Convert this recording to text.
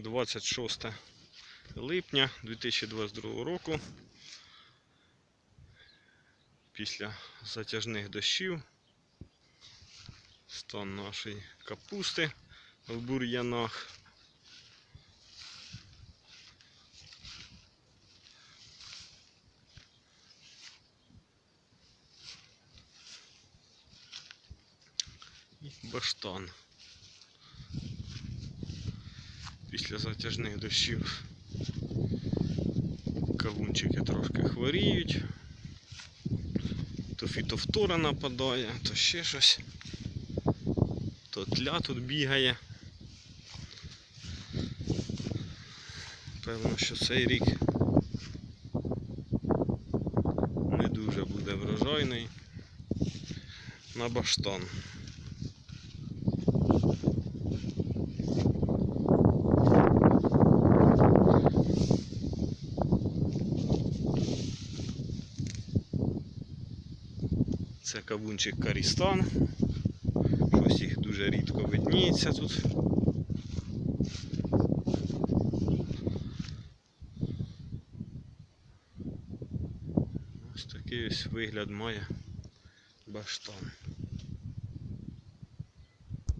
26 липня 2022 року. Після затяжних дощів стан нашої капусти в бур'янах. Баштан. Після затяжних дощів кавунчики трошки хворіють. То фітофтора нападає, то ще щось. То тля тут бігає. Певно, що цей рік не дуже буде врожайний на баштан. Це кавунчик Карістан. Щось їх дуже рідко видніється тут. Ось такий ось вигляд має баштан.